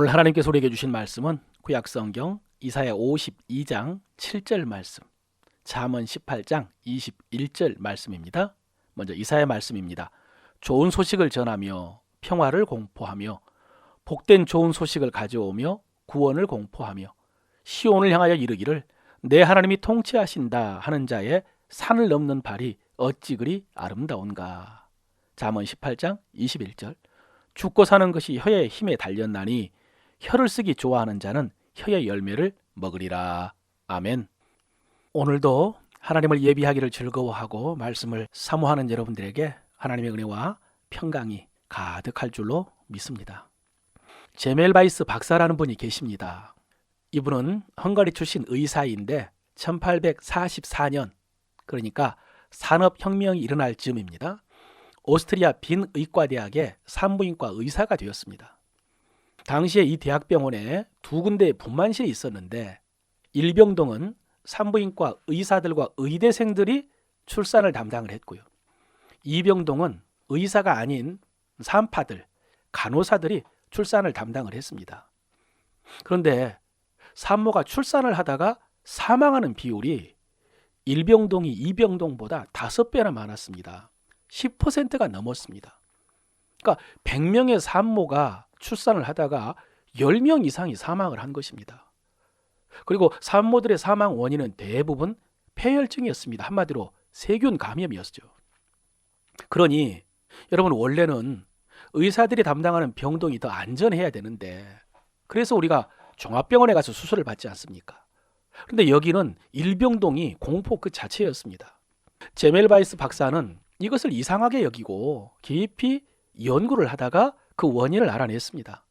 오늘 하나님께서 우리에게 주신 말씀은 구약성경 이사야 52장 7절 말씀, 잠언 18장 21절 말씀입니다. 먼저 이사야 말씀입니다. 좋은 소식을 전하며 평화를 공포하며 복된 좋은 소식을 가져오며 구원을 공포하며 시온을 향하여 이르기를 내 하나님이 통치하신다 하는 자의 산을 넘는 발이 어찌 그리 아름다운가. 잠언 18장 21절 죽고 사는 것이 혀의 힘에 달렸나니 혀를 쓰기 좋아하는 자는 혀의 열매를 먹으리라. 아멘. 오늘도 하나님을 예비하기를 즐거워하고 말씀을 사모하는 여러분들에게 하나님의 은혜와 평강이 가득할 줄로 믿습니다. 제멜바이스 박사라는 분이 계십니다. 이분은 헝가리 출신 의사인데 1844년 그러니까 산업혁명이 일어날 즈음입니다. 오스트리아 빈 의과대학의 산부인과 의사가 되었습니다. 당시에 이 대학병원에 두 군데의 분만실이 있었는데 일병동은 산부인과 의사들과 의대생들이 출산을 담당을 했고요. 이병동은 의사가 아닌 산파들, 간호사들이 출산을 담당을 했습니다. 그런데 산모가 출산을 하다가 사망하는 비율이 일병동이 이병동보다 다섯 배나 많았습니다. 10%가 넘었습니다. 그러니까 100명의 산모가 출산을 하다가 10명 이상이 사망을 한 것입니다. 그리고 산모들의 사망 원인은 대부분 폐혈증이었습니다. 한마디로 세균 감염이었죠. 그러니 여러분 원래는 의사들이 담당하는 병동이 더 안전해야 되는데 그래서 우리가 종합병원에 가서 수술을 받지 않습니까? 그런데 여기는 일병동이 공포 그 자체였습니다. 제멜바이스 박사는 이것을 이상하게 여기고 깊이 연구를 하다가 그 원인을 알아냈습니다.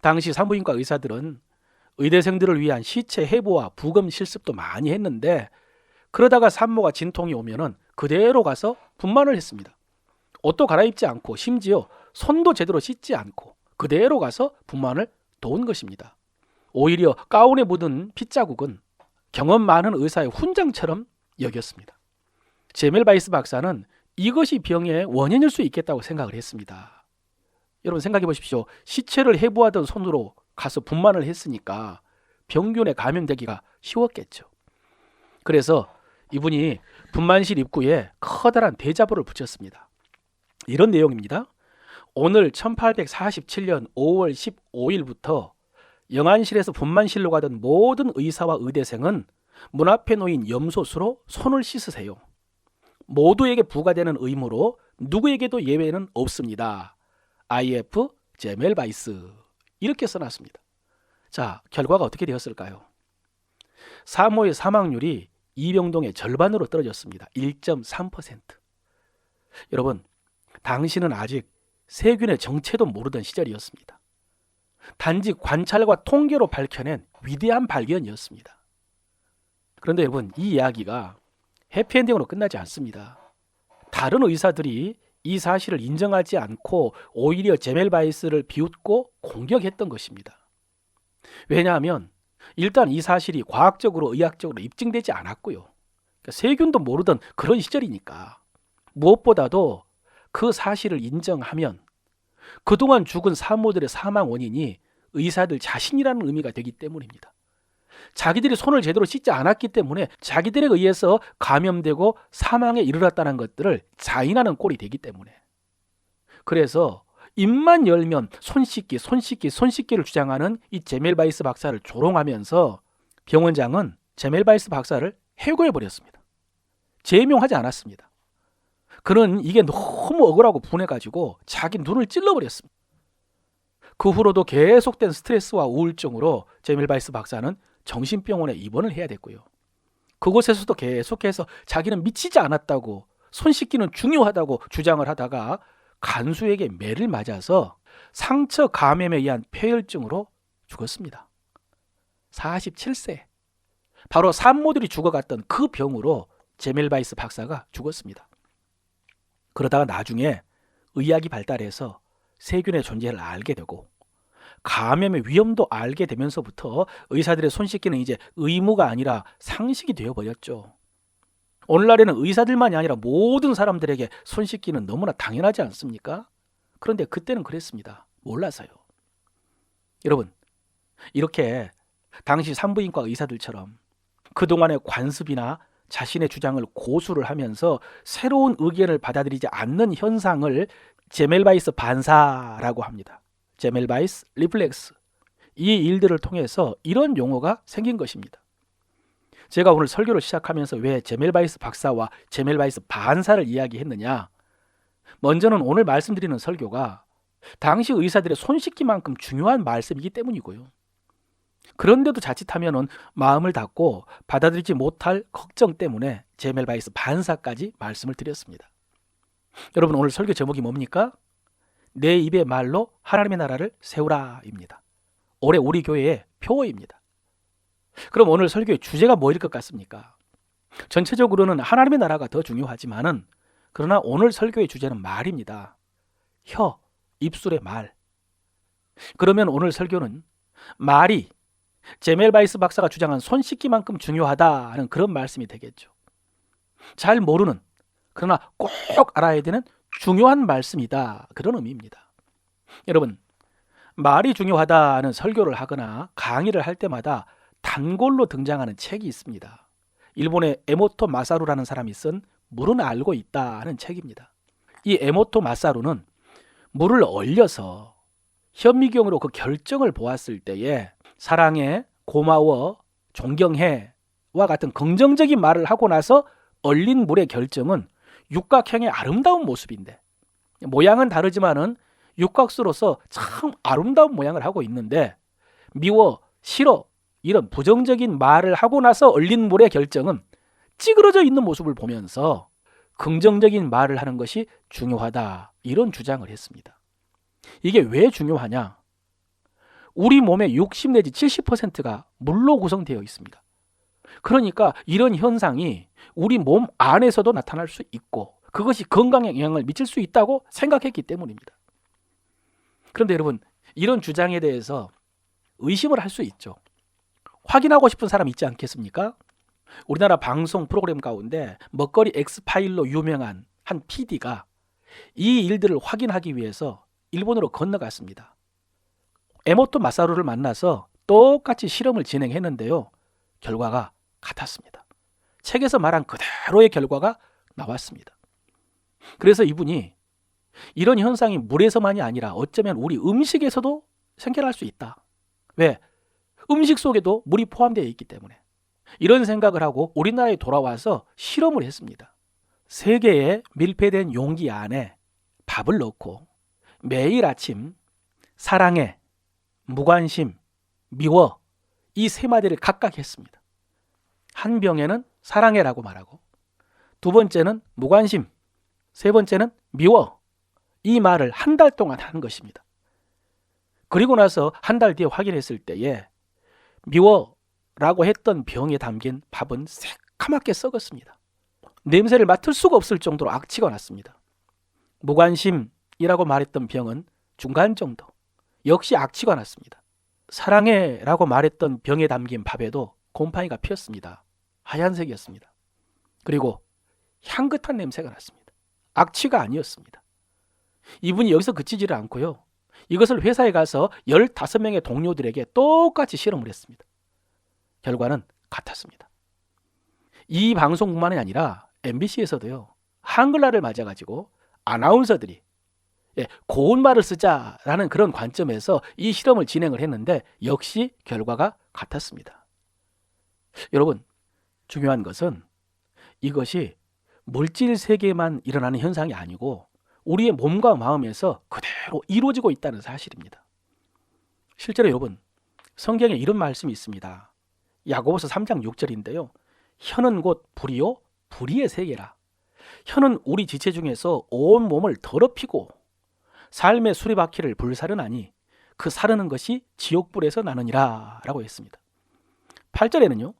당시 산부인과 의사들은 의대생들을 위한 시체 해부와 부검 실습도 많이 했는데 그러다가 산모가 진통이 오면은 그대로 가서 분만을 했습니다. 옷도 갈아입지 않고 심지어 손도 제대로 씻지 않고 그대로 가서 분만을 도운 것입니다. 오히려 가운에 묻은 핏자국은 경험 많은 의사의 훈장처럼 여겼습니다. 제멜바이스 박사는 이것이 병의 원인일 수 있겠다고 생각을 했습니다. 여러분 생각해 보십시오. 시체를 해부하던 손으로 가서 분만을 했으니까 병균에 감염되기가 쉬웠겠죠. 그래서 이분이 분만실 입구에 커다란 대자보를 붙였습니다. 이런 내용입니다. 오늘 1847년 5월 15일부터 영안실에서 분만실로 가던 모든 의사와 의대생은 문 앞에 놓인 염소수로 손을 씻으세요. 모두에게 부과되는 의무로 누구에게도 예외는 없습니다. IF 제멜바이스 이렇게 써놨습니다. 자, 결과가 어떻게 되었을까요? 사모의 사망률이 이병동의 절반으로 떨어졌습니다. 1.3%. 여러분, 당신은 아직 세균의 정체도 모르던 시절이었습니다. 단지 관찰과 통계로 밝혀낸 위대한 발견이었습니다. 그런데 여러분, 이 이야기가 해피엔딩으로 끝나지 않습니다. 다른 의사들이 이 사실을 인정하지 않고 오히려 제멜바이스를 비웃고 공격했던 것입니다. 왜냐하면 일단 이 사실이 과학적으로 의학적으로 입증되지 않았고요. 그러니까 세균도 모르던 그런 시절이니까 무엇보다도 그 사실을 인정하면 그동안 죽은 산모들의 사망 원인이 의사들 자신이라는 의미가 되기 때문입니다. 자기들이 손을 제대로 씻지 않았기 때문에 자기들에 의해서 감염되고 사망에 이르렀다는 것들을 자인하는 꼴이 되기 때문에 그래서 입만 열면 손 씻기, 손 씻기, 손 씻기를 주장하는 이 제멜바이스 박사를 조롱하면서 병원장은 제멜바이스 박사를 해고해 버렸습니다. 제명하지 않았습니다. 그는 이게 너무 억울하고 분해가지고 자기 눈을 찔러버렸습니다. 그 후로도 계속된 스트레스와 우울증으로 제밀바이스 박사는 정신병원에 입원을 해야 됐고요. 그곳에서도 계속해서 자기는 미치지 않았다고 손 씻기는 중요하다고 주장을 하다가 간수에게 매를 맞아서 상처 감염에 의한 폐혈증으로 죽었습니다. 47세. 바로 산모들이 죽어갔던 그 병으로 제멜바이스 박사가 죽었습니다. 그러다가 나중에 의학이 발달해서 세균의 존재를 알게 되고 감염의 위험도 알게 되면서부터 의사들의 손 씻기는 이제 의무가 아니라 상식이 되어 버렸죠. 오늘날에는 의사들만이 아니라 모든 사람들에게 손 씻기는 너무나 당연하지 않습니까? 그런데 그때는 그랬습니다. 몰라서요. 여러분, 이렇게 당시 산부인과 의사들처럼 그동안의 관습이나 자신의 주장을 고수를 하면서 새로운 의견을 받아들이지 않는 현상을 제멜바이스 반사라고 합니다. 제멜바이스 리플렉스. 이 일들을 통해서 이런 용어가 생긴 것입니다. 제가 오늘 설교를 시작하면서 왜 제멜바이스 박사와 제멜바이스 반사를 이야기했느냐? 먼저는 오늘 말씀드리는 설교가 당시 의사들의 손 씻기만큼 중요한 말씀이기 때문이고요. 그런데도 자칫하면은 마음을 닫고 받아들이지 못할 걱정 때문에 제멜바이스 반사까지 말씀을 드렸습니다. 여러분 오늘 설교 제목이 뭡니까? 내 입의 말로 하나님의 나라를 세우라입니다. 올해 우리 교회의 표어입니다. 그럼 오늘 설교의 주제가 뭐일 것 같습니까? 전체적으로는 하나님의 나라가 더 중요하지만은 그러나 오늘 설교의 주제는 말입니다. 혀, 입술의 말. 그러면 오늘 설교는 말이 제멜바이스 박사가 주장한 손 씻기만큼 중요하다는 그런 말씀이 되겠죠. 잘 모르는 그러나 꼭 알아야 되는 중요한 말씀이다. 그런 의미입니다. 여러분, 말이 중요하다는 설교를 하거나 강의를 할 때마다 단골로 등장하는 책이 있습니다. 일본의 에모토 마사루라는 사람이 쓴 물은 알고 있다는 책입니다. 이 에모토 마사루는 물을 얼려서 현미경으로 그 결정을 보았을 때에 사랑해, 고마워, 존경해와 같은 긍정적인 말을 하고 나서 얼린 물의 결정은 육각형의 아름다운 모습인데 모양은 다르지만은 육각수로서 참 아름다운 모양을 하고 있는데 미워, 싫어 이런 부정적인 말을 하고 나서 얼린 물의 결정은 찌그러져 있는 모습을 보면서 긍정적인 말을 하는 것이 중요하다 이런 주장을 했습니다. 이게 왜 중요하냐? 우리 몸의 60 내지 70%가 물로 구성되어 있습니다. 그러니까 이런 현상이 우리 몸 안에서도 나타날 수 있고 그것이 건강에 영향을 미칠 수 있다고 생각했기 때문입니다. 그런데 여러분 이런 주장에 대해서 의심을 할 수 있죠. 확인하고 싶은 사람 있지 않겠습니까? 우리나라 방송 프로그램 가운데 먹거리 엑스파일로 유명한 한 PD가 이 일들을 확인하기 위해서 일본으로 건너갔습니다. 에모토 마사루를 만나서 똑같이 실험을 진행했는데요. 결과가 같았습니다. 책에서 말한 그대로의 결과가 나왔습니다. 그래서 이분이 이런 현상이 물에서만이 아니라 어쩌면 우리 음식에서도 생겨날 수 있다. 왜? 음식 속에도 물이 포함되어 있기 때문에. 이런 생각을 하고 우리나라에 돌아와서 실험을 했습니다. 세 개의 밀폐된 용기 안에 밥을 넣고 매일 아침 사랑해, 무관심, 미워 이 세 마디를 각각 했습니다. 한 병에는 사랑해라고 말하고 두 번째는 무관심, 세 번째는 미워 이 말을 한 달 동안 한 것입니다. 그리고 나서 한 달 뒤에 확인했을 때에 미워라고 했던 병에 담긴 밥은 새카맣게 썩었습니다. 냄새를 맡을 수가 없을 정도로 악취가 났습니다. 무관심이라고 말했던 병은 중간 정도, 역시 악취가 났습니다. 사랑해라고 말했던 병에 담긴 밥에도 곰팡이가 피었습니다. 하얀색이었습니다. 그리고 향긋한 냄새가 났습니다. 악취가 아니었습니다. 이분이 여기서 그치지를 않고요. 이것을 회사에 가서 15명의 동료들에게 똑같이 실험을 했습니다. 결과는 같았습니다. 이 방송뿐만이 아니라 MBC에서도요. 한글날을 맞아가지고 아나운서들이 예, 고운 말을 쓰자라는 그런 관점에서 이 실험을 진행을 했는데 역시 결과가 같았습니다. 여러분, 중요한 것은 이것이 물질 세계만 일어나는 현상이 아니고 우리의 몸과 마음에서 그대로 이루어지고 있다는 사실입니다. 실제로 여러분, 성경에 이런 말씀이 있습니다. 야고보서 3장 6절인데요. 혀는 곧 불이요 불의의 세계라. 혀는 우리 지체 중에서 온 몸을 더럽히고 삶의 수리바퀴를 불사르나니 그 사르는 것이 지옥불에서 나느니라 라고 했습니다. 8절에는요.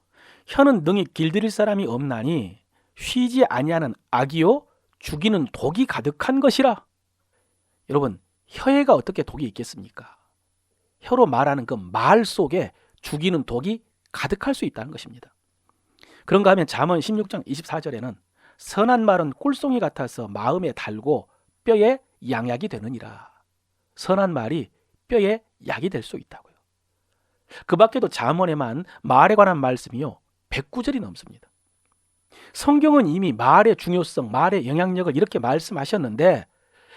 혀는 능히 길들일 사람이 없나니 쉬지 아니하는 악이요 죽이는 독이 가득한 것이라. 여러분, 혀에가 어떻게 독이 있겠습니까? 혀로 말하는 그 말 속에 죽이는 독이 가득할 수 있다는 것입니다. 그런가 하면 잠언 16장 24절에는 선한 말은 꿀송이 같아서 마음에 달고 뼈에 양약이 되느니라. 선한 말이 뼈에 약이 될 수 있다고요. 그 밖에도 잠언에만 말에 관한 말씀이요. 109절이 넘습니다. 성경은 이미 말의 중요성, 말의 영향력을 이렇게 말씀하셨는데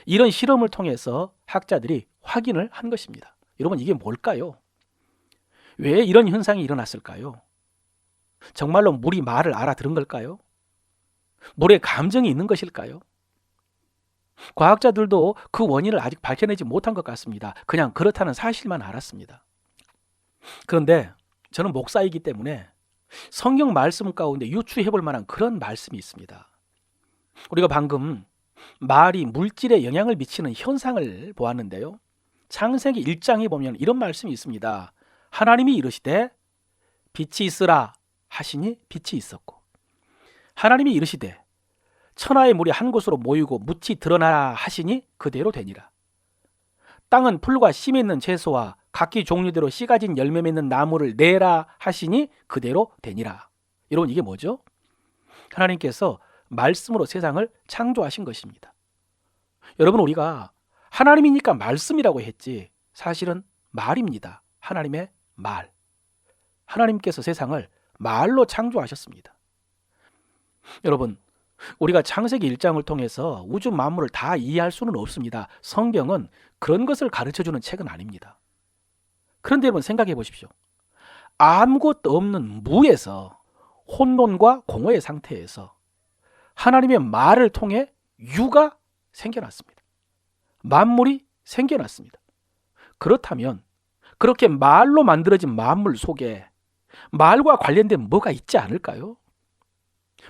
이런 실험을 통해서 학자들이 확인을 한 것입니다. 여러분 이게 뭘까요? 왜 이런 현상이 일어났을까요? 정말로 물이 말을 알아들은 걸까요? 물에 감정이 있는 것일까요? 과학자들도 그 원인을 아직 밝혀내지 못한 것 같습니다. 그냥 그렇다는 사실만 알았습니다. 그런데 저는 목사이기 때문에 성경 말씀 가운데 유추해 볼 만한 그런 말씀이 있습니다. 우리가 방금 말이 물질에 영향을 미치는 현상을 보았는데요. 창세기 1장에 보면 이런 말씀이 있습니다. 하나님이 이르시되 빛이 있으라 하시니 빛이 있었고 하나님이 이르시되 천하의 물이 한 곳으로 모이고 묻이 드러나라 하시니 그대로 되니라. 땅은 풀과 씨 있는 채소와 각기 종류대로 씨 가진 열매 맺는 나무를 내라 하시니 그대로 되니라. 여러분 이게 뭐죠? 하나님께서 말씀으로 세상을 창조하신 것입니다. 여러분 우리가 하나님이니까 말씀이라고 했지 사실은 말입니다. 하나님의 말. 하나님께서 세상을 말로 창조하셨습니다. 여러분 우리가 창세기 1장을 통해서 우주 만물을 다 이해할 수는 없습니다. 성경은 그런 것을 가르쳐 주는 책은 아닙니다. 그런데 여러분 생각해 보십시오. 아무것도 없는 무에서 혼돈과 공허의 상태에서 하나님의 말을 통해 유가 생겨났습니다. 만물이 생겨났습니다. 그렇다면 그렇게 말로 만들어진 만물 속에 말과 관련된 뭐가 있지 않을까요?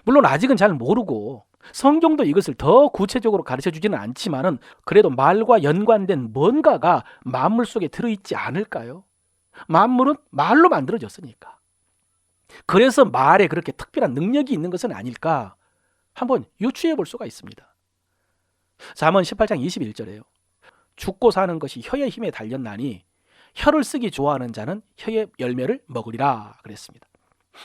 물론 아직은 잘 모르고 성경도 이것을 더 구체적으로 가르쳐 주지는 않지만은 그래도 말과 연관된 뭔가가 만물 속에 들어있지 않을까요? 만물은 말로 만들어졌으니까. 그래서 말에 그렇게 특별한 능력이 있는 것은 아닐까 한번 유추해 볼 수가 있습니다. 잠언 18장 21절에요. 죽고 사는 것이 혀의 힘에 달렸나니 혀를 쓰기 좋아하는 자는 혀의 열매를 먹으리라 그랬습니다.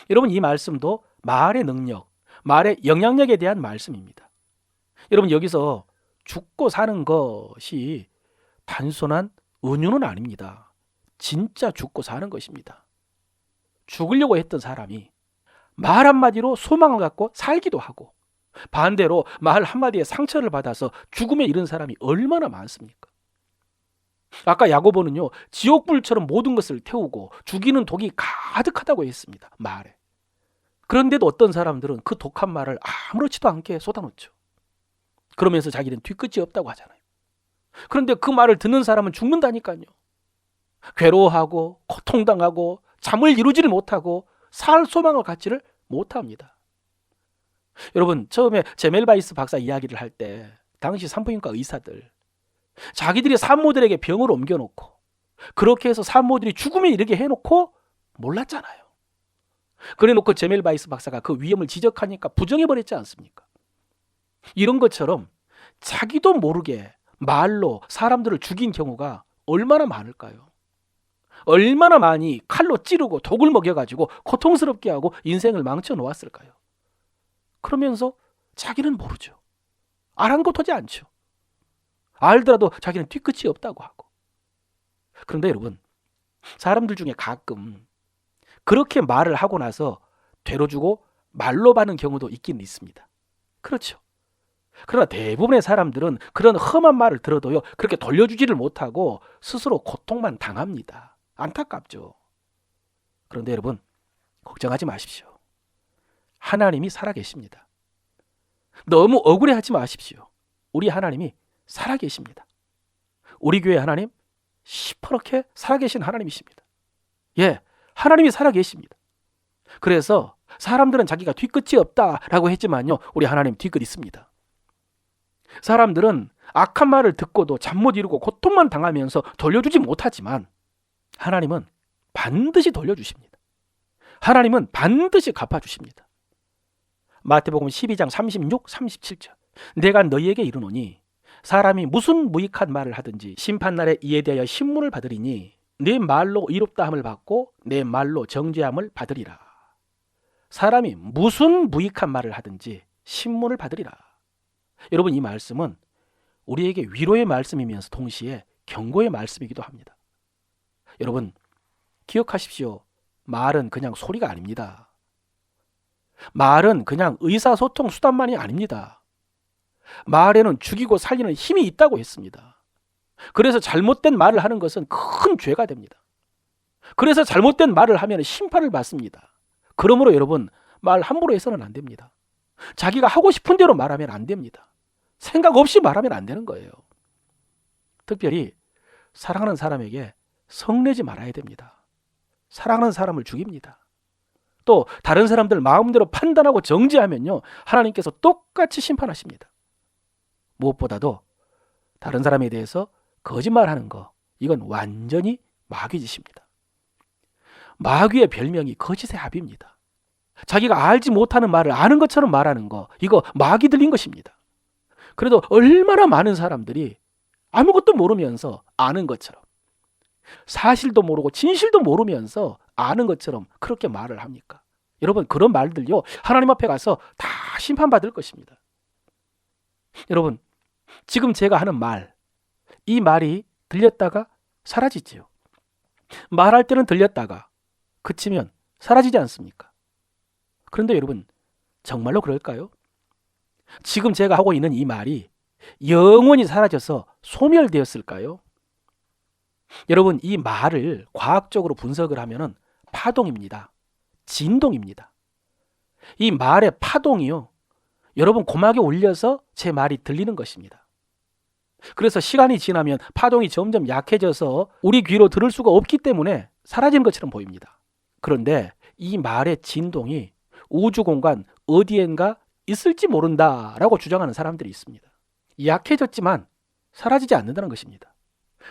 여러분 이 말씀도 말의 능력, 말의 영향력에 대한 말씀입니다. 여러분 여기서 죽고 사는 것이 단순한 은유는 아닙니다. 진짜 죽고 사는 것입니다. 죽으려고 했던 사람이 말 한마디로 소망을 갖고 살기도 하고 반대로 말 한마디에 상처를 받아서 죽음에 이른 사람이 얼마나 많습니까? 아까 야고보는요 지옥불처럼 모든 것을 태우고 죽이는 독이 가득하다고 했습니다 말에 그런데도 어떤 사람들은 그 독한 말을 아무렇지도 않게 쏟아놓죠. 그러면서 자기는 뒤끝이 없다고 하잖아요. 그런데 그 말을 듣는 사람은 죽는다니까요. 괴로워하고 고통당하고 잠을 이루지를 못하고 살 소망을 갖지를 못합니다. 여러분 처음에 제멜바이스 박사 이야기를 할 때 당시 산부인과 의사들 자기들이 산모들에게 병을 옮겨놓고 그렇게 해서 산모들이 죽음에 이르게 해놓고 몰랐잖아요. 그래 놓고 제멜 바이스 박사가 그 위험을 지적하니까 부정해 버렸지 않습니까? 이런 것처럼 자기도 모르게 말로 사람들을 죽인 경우가 얼마나 많을까요? 얼마나 많이 칼로 찌르고 독을 먹여가지고 고통스럽게 하고 인생을 망쳐 놓았을까요? 그러면서 자기는 모르죠. 아랑곳하지 않죠. 알더라도 자기는 뒤끝이 없다고 하고. 그런데 여러분, 사람들 중에 가끔 그렇게 말을 하고 나서 되로 주고 말로 받는 경우도 있긴 있습니다. 그렇죠. 그러나 대부분의 사람들은 그런 험한 말을 들어도요, 그렇게 돌려주지를 못하고 스스로 고통만 당합니다. 안타깝죠. 그런데 여러분, 걱정하지 마십시오. 하나님이 살아계십니다. 너무 억울해하지 마십시오. 우리 하나님이 살아계십니다. 우리 교회 하나님 시퍼렇게 살아계신 하나님이십니다. 예, 하나님이 살아계십니다. 그래서 사람들은 자기가 뒤끝이 없다라고 했지만요, 우리 하나님 뒤끝 있습니다. 사람들은 악한 말을 듣고도 잠 못 이루고 고통만 당하면서 돌려주지 못하지만 하나님은 반드시 돌려주십니다. 하나님은 반드시 갚아주십니다. 마태복음 12장 36, 37절. 내가 너희에게 이르노니 사람이 무슨 무익한 말을 하든지 심판날에 이에 대하여 신문을 받으리니 내 말로 의롭다함을 받고 내 말로 정죄함을 받으리라. 사람이 무슨 무익한 말을 하든지 신문을 받으리라. 여러분 이 말씀은 우리에게 위로의 말씀이면서 동시에 경고의 말씀이기도 합니다. 여러분 기억하십시오. 말은 그냥 소리가 아닙니다. 말은 그냥 의사소통 수단만이 아닙니다. 말에는 죽이고 살리는 힘이 있다고 했습니다. 그래서 잘못된 말을 하는 것은 큰 죄가 됩니다. 그래서 잘못된 말을 하면 심판을 받습니다. 그러므로 여러분, 말 함부로 해서는 안 됩니다. 자기가 하고 싶은 대로 말하면 안 됩니다. 생각 없이 말하면 안 되는 거예요. 특별히 사랑하는 사람에게 성내지 말아야 됩니다. 사랑하는 사람을 죽입니다. 또 다른 사람들 마음대로 판단하고 정지하면요. 하나님께서 똑같이 심판하십니다. 무엇보다도 다른 사람에 대해서 거짓말하는 거 이건 완전히 마귀 짓입니다. 마귀의 별명이 거짓의 합입니다. 자기가 알지 못하는 말을 아는 것처럼 말하는 거 이거 마귀 들린 것입니다. 그래도 얼마나 많은 사람들이 아무것도 모르면서 아는 것처럼 사실도 모르고 진실도 모르면서 아는 것처럼 그렇게 말을 합니까? 여러분 그런 말들요 하나님 앞에 가서 다 심판받을 것입니다. 여러분 지금 제가 하는 말, 이 말이 들렸다가 사라지지요. 말할 때는 들렸다가 그치면 사라지지 않습니까? 그런데 여러분 정말로 그럴까요? 지금 제가 하고 있는 이 말이 영원히 사라져서 소멸되었을까요? 여러분 이 말을 과학적으로 분석을 하면은 파동입니다. 진동입니다. 이 말의 파동이요. 여러분 고막에 올려서 제 말이 들리는 것입니다. 그래서 시간이 지나면 파동이 점점 약해져서 우리 귀로 들을 수가 없기 때문에 사라지는 것처럼 보입니다. 그런데 이 말의 진동이 우주 공간 어디엔가 있을지 모른다라고 주장하는 사람들이 있습니다. 약해졌지만 사라지지 않는다는 것입니다.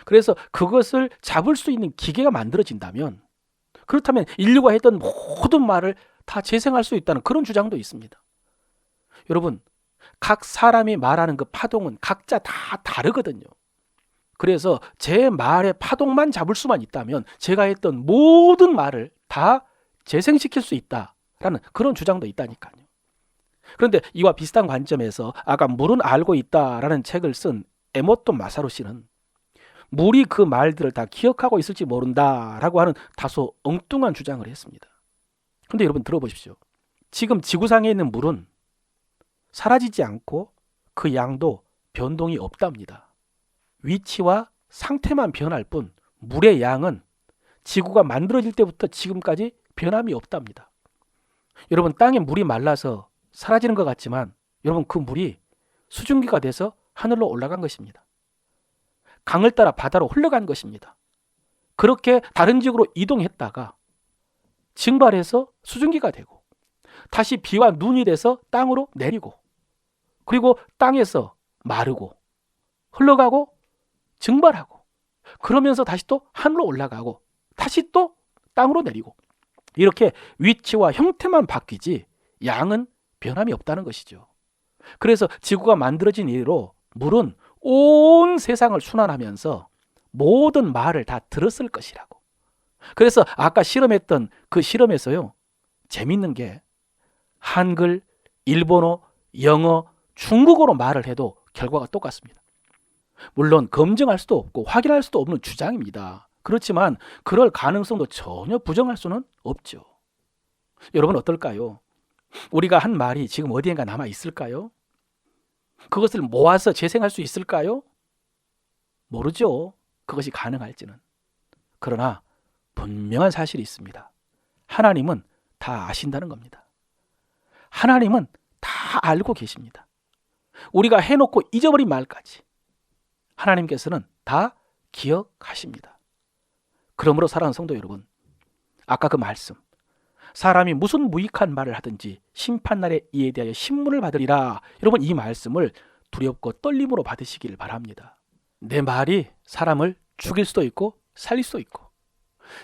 그래서 그것을 잡을 수 있는 기계가 만들어진다면 그렇다면 인류가 했던 모든 말을 다 재생할 수 있다는 그런 주장도 있습니다. 여러분, 각 사람이 말하는 그 파동은 각자 다 다르거든요. 그래서 제 말의 파동만 잡을 수만 있다면 제가 했던 모든 말을 다 재생시킬 수 있다라는 그런 주장도 있다니까요. 그런데 이와 비슷한 관점에서 아까 물은 알고 있다라는 책을 쓴 에모토 마사로 씨는 물이 그 말들을 다 기억하고 있을지 모른다라고 하는 다소 엉뚱한 주장을 했습니다. 근데 여러분 들어보십시오. 지금 지구상에 있는 물은 사라지지 않고 그 양도 변동이 없답니다. 위치와 상태만 변할 뿐 물의 양은 지구가 만들어질 때부터 지금까지 변함이 없답니다. 여러분 땅에 물이 말라서 사라지는 것 같지만 여러분 그 물이 수증기가 돼서 하늘로 올라간 것입니다. 강을 따라 바다로 흘러간 것입니다. 그렇게 다른 지역으로 이동했다가 증발해서 수증기가 되고 다시 비와 눈이 돼서 땅으로 내리고 그리고 땅에서 마르고 흘러가고 증발하고 그러면서 다시 또 하늘로 올라가고 다시 또 땅으로 내리고 이렇게 위치와 형태만 바뀌지 양은 변함이 없다는 것이죠. 그래서 지구가 만들어진 이후로 물은 온 세상을 순환하면서 모든 말을 다 들었을 것이라고. 그래서 아까 실험했던 그 실험에서요. 재밌는 게 한글, 일본어, 영어, 중국어로 말을 해도 결과가 똑같습니다. 물론 검증할 수도 없고 확인할 수도 없는 주장입니다. 그렇지만 그럴 가능성도 전혀 부정할 수는 없죠. 여러분 어떨까요? 우리가 한 말이 지금 어디엔가 남아 있을까요? 그것을 모아서 재생할 수 있을까요? 모르죠. 그것이 가능할지는. 그러나 분명한 사실이 있습니다. 하나님은 다 아신다는 겁니다. 하나님은 다 알고 계십니다. 우리가 해놓고 잊어버린 말까지 하나님께서는 다 기억하십니다. 그러므로 사랑하는 성도 여러분, 아까 그 말씀, 사람이 무슨 무익한 말을 하든지 심판날에 이에 대하여 신문을 받으리라. 여러분 이 말씀을 두렵고 떨림으로 받으시길 바랍니다. 내 말이 사람을 죽일 수도 있고 살릴 수도 있고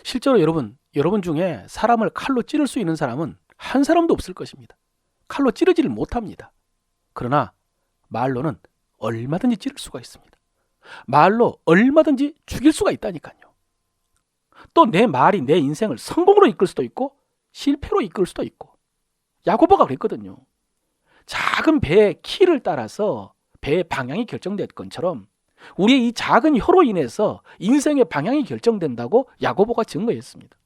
실제로 여러분 여러분 중에 사람을 칼로 찌를 수 있는 사람은 한 사람도 없을 것입니다. 칼로 찌르지를 못합니다. 그러나 말로는 얼마든지 찌를 수가 있습니다. 말로 얼마든지 죽일 수가 있다니까요. 또 내 말이 내 인생을 성공으로 이끌 수도 있고 실패로 이끌 수도 있고 야고보가 그랬거든요. 작은 배의 키를 따라서 배의 방향이 결정될 것처럼 우리의 이 작은 혀로 인해서 인생의 방향이 결정된다고 야고보가 증거했습니다.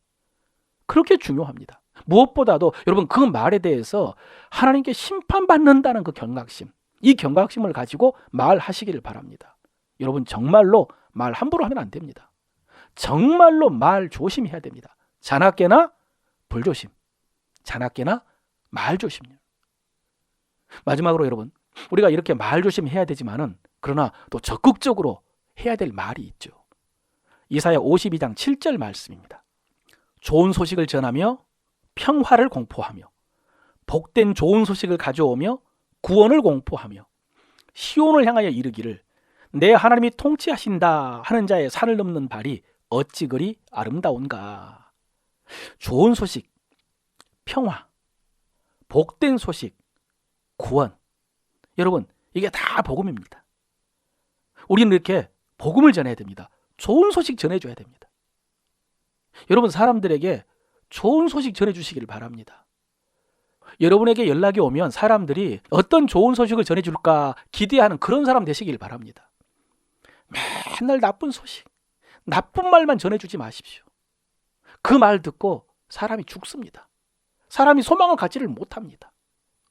그렇게 중요합니다. 무엇보다도 여러분 그 말에 대해서 하나님께 심판받는다는 그 경각심, 이 경각심을 가지고 말하시기를 바랍니다. 여러분 정말로 말 함부로 하면 안 됩니다. 정말로 말 조심해야 됩니다. 자나깨나 불조심, 자나깨나 말 조심요. 마지막으로 여러분 우리가 이렇게 말 조심해야 되지만은 그러나 또 적극적으로 해야 될 말이 있죠. 이사야 52장 7절 말씀입니다. 좋은 소식을 전하며 평화를 공포하며 복된 좋은 소식을 가져오며 구원을 공포하며 시온을 향하여 이르기를 내 하나님이 통치하신다 하는 자의 산을 넘는 발이 어찌 그리 아름다운가. 좋은 소식, 평화, 복된 소식, 구원. 여러분, 이게 다 복음입니다. 우리는 이렇게 복음을 전해야 됩니다. 좋은 소식 전해줘야 됩니다. 여러분, 사람들에게 좋은 소식 전해주시기를 바랍니다. 여러분에게 연락이 오면 사람들이 어떤 좋은 소식을 전해줄까 기대하는 그런 사람 되시길 바랍니다. 맨날 나쁜 소식, 나쁜 말만 전해주지 마십시오. 그 말 듣고 사람이 죽습니다. 사람이 소망을 갖지를 못합니다.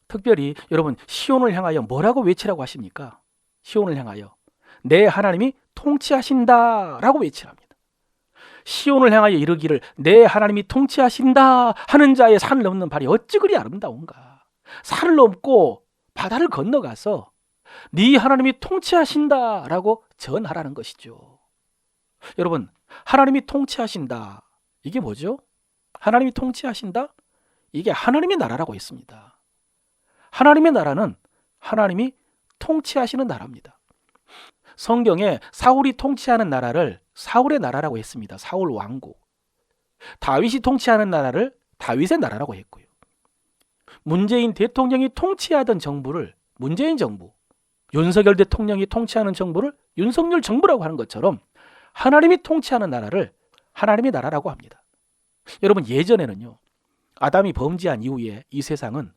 특별히 여러분 시온을 향하여 뭐라고 외치라고 하십니까? 시온을 향하여 내 하나님이 통치하신다라고 외치랍니다. 시온을 향하여 이르기를 내 하나님이 통치하신다 하는 자의 산을 넘는 발이 어찌 그리 아름다운가. 산을 넘고 바다를 건너가서 네 하나님이 통치하신다라고 전하라는 것이죠. 여러분, 하나님이 통치하신다. 이게 뭐죠? 하나님이 통치하신다? 이게 하나님의 나라라고 했습니다. 하나님의 나라는 하나님이 통치하시는 나라입니다. 성경에 사울이 통치하는 나라를 사울의 나라라고 했습니다. 사울 왕국. 다윗이 통치하는 나라를 다윗의 나라라고 했고요. 문재인 대통령이 통치하던 정부를 문재인 정부, 윤석열 대통령이 통치하는 정부를 윤석열 정부라고 하는 것처럼 하나님이 통치하는 나라를 하나님의 나라라고 합니다. 여러분 예전에는요. 아담이 범죄한 이후에 이 세상은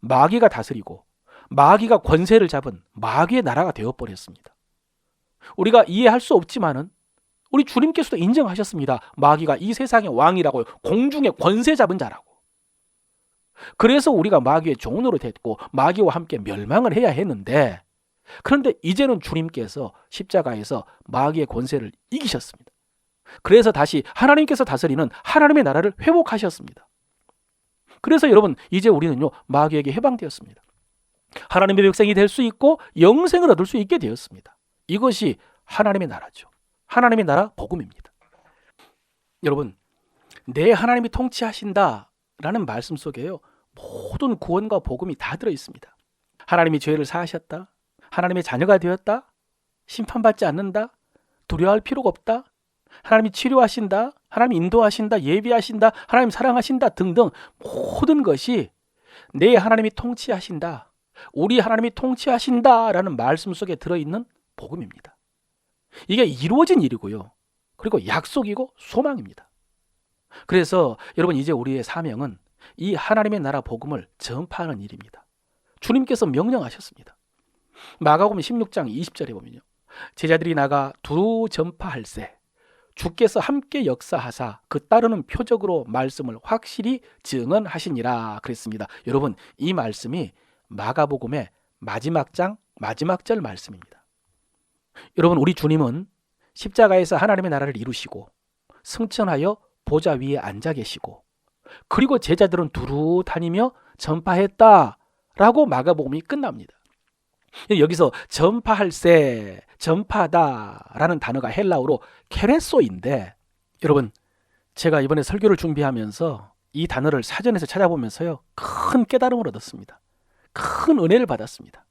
마귀가 다스리고 마귀가 권세를 잡은 마귀의 나라가 되어 버렸습니다. 우리가 이해할 수 없지만은 우리 주님께서도 인정하셨습니다. 마귀가 이 세상의 왕이라고 공중의 권세 잡은 자라고. 그래서 우리가 마귀의 종으로 됐고 마귀와 함께 멸망을 해야 했는데 그런데 이제는 주님께서 십자가에서 마귀의 권세를 이기셨습니다. 그래서 다시 하나님께서 다스리는 하나님의 나라를 회복하셨습니다. 그래서 여러분 이제 우리는요 마귀에게 해방되었습니다. 하나님의 백성이 될 수 있고 영생을 얻을 수 있게 되었습니다. 이것이 하나님의 나라죠. 하나님의 나라 복음입니다. 여러분 내 하나님이 통치하신다라는 말씀 속에요 모든 구원과 복음이 다 들어 있습니다. 하나님이 죄를 사하셨다. 하나님의 자녀가 되었다. 심판받지 않는다. 두려워할 필요가 없다. 하나님이 치료하신다. 하나님 인도하신다. 예비하신다. 하나님 사랑하신다. 등등 모든 것이 내 하나님이 통치하신다. 우리 하나님이 통치하신다라는 말씀 속에 들어 있는 복음입니다. 이게 이루어진 일이고요. 그리고 약속이고 소망입니다. 그래서 여러분 이제 우리의 사명은 이 하나님의 나라 복음을 전파하는 일입니다. 주님께서 명령하셨습니다. 마가복음 16장 20절에 보면요. 제자들이 나가 두루 전파할세 주께서 함께 역사하사 그 따르는 표적으로 말씀을 확실히 증언하시니라 그랬습니다. 여러분 이 말씀이 마가복음의 마지막 장 마지막 절 말씀입니다. 여러분 우리 주님은 십자가에서 하나님의 나라를 이루시고 승천하여 보좌 위에 앉아 계시고 그리고 제자들은 두루 다니며 전파했다라고 마가복음이 끝납니다. 여기서 전파할세, 전파다라는 단어가 헬라어로 케레소인데 여러분 제가 이번에 설교를 준비하면서 이 단어를 사전에서 찾아보면서요 큰 깨달음을 얻었습니다. 큰 은혜를 받았습니다.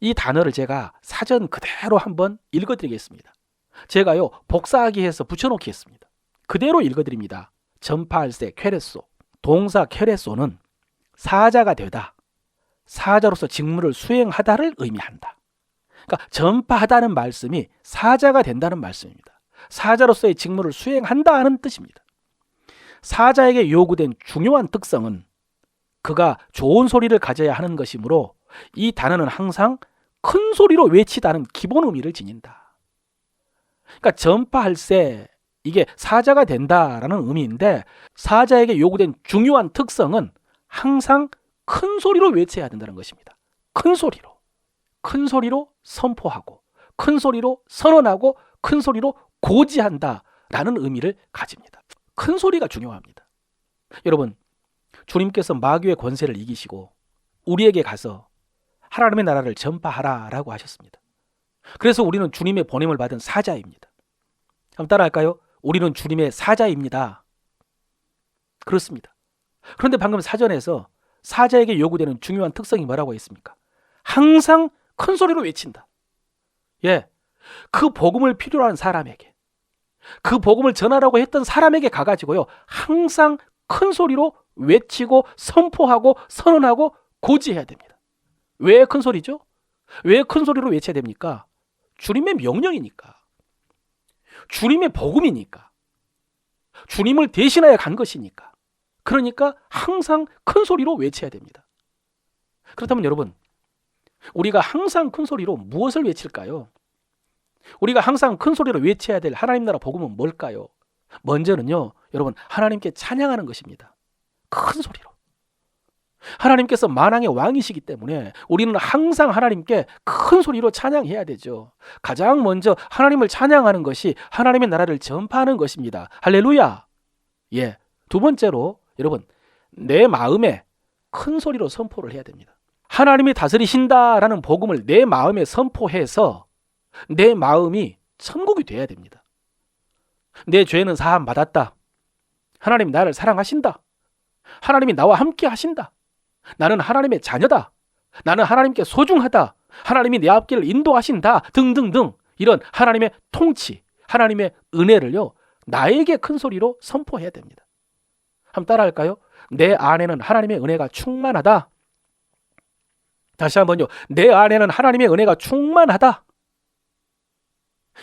이 단어를 제가 사전 그대로 한번 읽어드리겠습니다. 제가요 복사하기 해서 붙여놓기 했습니다. 그대로 읽어드립니다. 전파할세 쾌레소 동사 쾌레소는 사자가 되다 사자로서 직무를 수행하다를 의미한다. 그러니까 전파하다는 말씀이 사자가 된다는 말씀입니다. 사자로서의 직무를 수행한다는 뜻입니다. 사자에게 요구된 중요한 특성은 그가 좋은 소리를 가져야 하는 것이므로 이 단어는 항상 큰 소리로 외치다는 기본 의미를 지닌다. 그러니까 전파할세 이게 사자가 된다라는 의미인데 사자에게 요구된 중요한 특성은 항상 큰 소리로 외쳐야 된다는 것입니다. 큰 소리로. 큰 소리로 선포하고 큰 소리로 선언하고 큰 소리로 고지한다라는 의미를 가집니다. 큰 소리가 중요합니다. 여러분, 주님께서 마귀의 권세를 이기시고 우리에게 가서 하나님의 나라를 전파하라라고 하셨습니다. 그래서 우리는 주님의 보냄을 받은 사자입니다. 한번 따라할까요? 우리는 주님의 사자입니다. 그렇습니다. 그런데 방금 사전에서 사자에게 요구되는 중요한 특성이 뭐라고 했습니까? 항상 큰 소리로 외친다. 예. 그 복음을 필요로 하는 사람에게, 그 복음을 전하라고 했던 사람에게 가가지고요, 항상 큰 소리로 외치고 선포하고 선언하고 고지해야 됩니다. 왜 큰 소리죠? 왜 큰 소리로 외쳐야 됩니까? 주님의 명령이니까. 주님의 복음이니까. 주님을 대신하여 간 것이니까. 그러니까 항상 큰 소리로 외쳐야 됩니다. 그렇다면 여러분, 우리가 항상 큰 소리로 무엇을 외칠까요? 우리가 항상 큰 소리로 외쳐야 될 하나님 나라 복음은 뭘까요? 먼저는요, 여러분, 하나님께 찬양하는 것입니다. 큰 소리로. 하나님께서 만왕의 왕이시기 때문에 우리는 항상 하나님께 큰 소리로 찬양해야 되죠. 가장 먼저 하나님을 찬양하는 것이 하나님의 나라를 전파하는 것입니다. 할렐루야. 예. 두 번째로 여러분 내 마음에 큰 소리로 선포를 해야 됩니다. 하나님이 다스리신다라는 복음을 내 마음에 선포해서 내 마음이 천국이 돼야 됩니다. 내 죄는 사함 받았다. 하나님 나를 사랑하신다. 하나님이 나와 함께 하신다. 나는 하나님의 자녀다. 나는 하나님께 소중하다. 하나님이 내 앞길을 인도하신다. 등등등 이런 하나님의 통치, 하나님의 은혜를요 나에게 큰 소리로 선포해야 됩니다. 한번 따라할까요? 내 안에는 하나님의 은혜가 충만하다. 다시 한번요. 내 안에는 하나님의 은혜가 충만하다.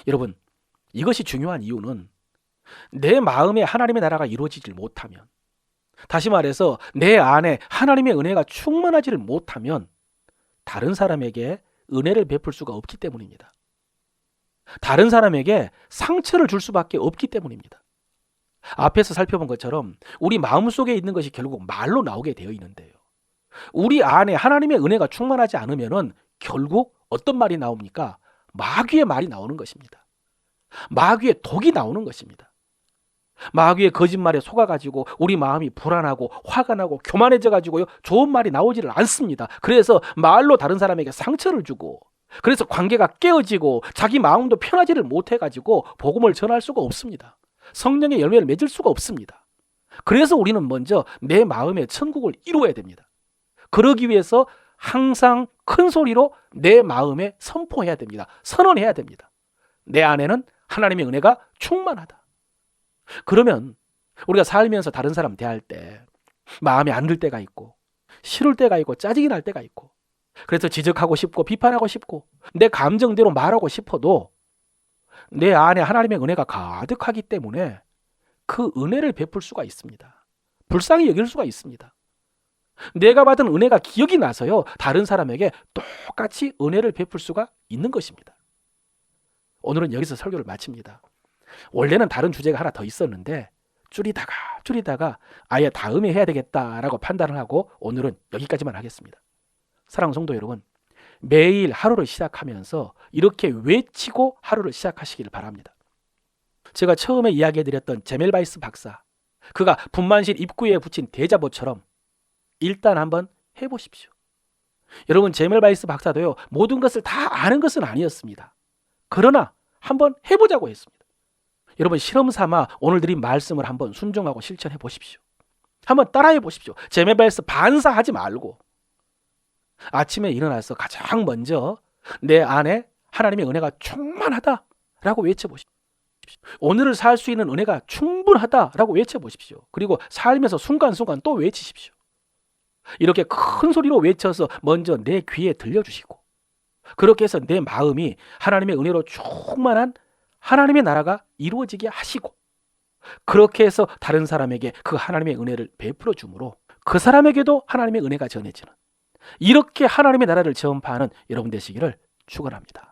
여러분, 이것이 중요한 이유는 내 마음에 하나님의 나라가 이루어지질 못하면 다시 말해서 내 안에 하나님의 은혜가 충만하지를 못하면 다른 사람에게 은혜를 베풀 수가 없기 때문입니다. 다른 사람에게 상처를 줄 수밖에 없기 때문입니다. 앞에서 살펴본 것처럼 우리 마음속에 있는 것이 결국 말로 나오게 되어 있는데요. 우리 안에 하나님의 은혜가 충만하지 않으면은 결국 어떤 말이 나옵니까? 마귀의 말이 나오는 것입니다. 마귀의 독이 나오는 것입니다. 마귀의 거짓말에 속아가지고 우리 마음이 불안하고 화가 나고 교만해져가지고요 좋은 말이 나오지를 않습니다. 그래서 말로 다른 사람에게 상처를 주고 그래서 관계가 깨어지고 자기 마음도 편하지를 못해가지고 복음을 전할 수가 없습니다. 성령의 열매를 맺을 수가 없습니다. 그래서 우리는 먼저 내 마음의 천국을 이루어야 됩니다. 그러기 위해서 항상 큰 소리로 내 마음에 선포해야 됩니다. 선언해야 됩니다. 내 안에는 하나님의 은혜가 충만하다. 그러면 우리가 살면서 다른 사람 대할 때 마음에 안 들 때가 있고 싫을 때가 있고 짜증이 날 때가 있고 그래서 지적하고 싶고 비판하고 싶고 내 감정대로 말하고 싶어도 내 안에 하나님의 은혜가 가득하기 때문에 그 은혜를 베풀 수가 있습니다. 불쌍히 여길 수가 있습니다. 내가 받은 은혜가 기억이 나서요. 다른 사람에게 똑같이 은혜를 베풀 수가 있는 것입니다. 오늘은 여기서 설교를 마칩니다. 원래는 다른 주제가 하나 더 있었는데 줄이다가 줄이다가 아예 다음에 해야 되겠다라고 판단을 하고 오늘은 여기까지만 하겠습니다. 사랑 성도 여러분, 매일 하루를 시작하면서 이렇게 외치고 하루를 시작하시길 바랍니다. 제가 처음에 이야기해 드렸던 제멜바이스 박사, 그가 분만실 입구에 붙인 대자보처럼 일단 한번 해보십시오. 여러분 제멜바이스 박사도요 모든 것을 다 아는 것은 아니었습니다. 그러나 한번 해보자고 했습니다. 여러분 실험 삼아 오늘 드린 말씀을 한번 순종하고 실천해 보십시오. 한번 따라해 보십시오. 제멜바이스 반사하지 말고 아침에 일어나서 가장 먼저 내 안에 하나님의 은혜가 충만하다라고 외쳐 보십시오. 오늘을 살 수 있는 은혜가 충분하다라고 외쳐 보십시오. 그리고 살면서 순간순간 또 외치십시오. 이렇게 큰 소리로 외쳐서 먼저 내 귀에 들려주시고 그렇게 해서 내 마음이 하나님의 은혜로 충만한 하나님의 나라가 이루어지게 하시고 그렇게 해서 다른 사람에게 그 하나님의 은혜를 베풀어 주므로 그 사람에게도 하나님의 은혜가 전해지는 이렇게 하나님의 나라를 전파하는 여러분 되시기를 축원합니다.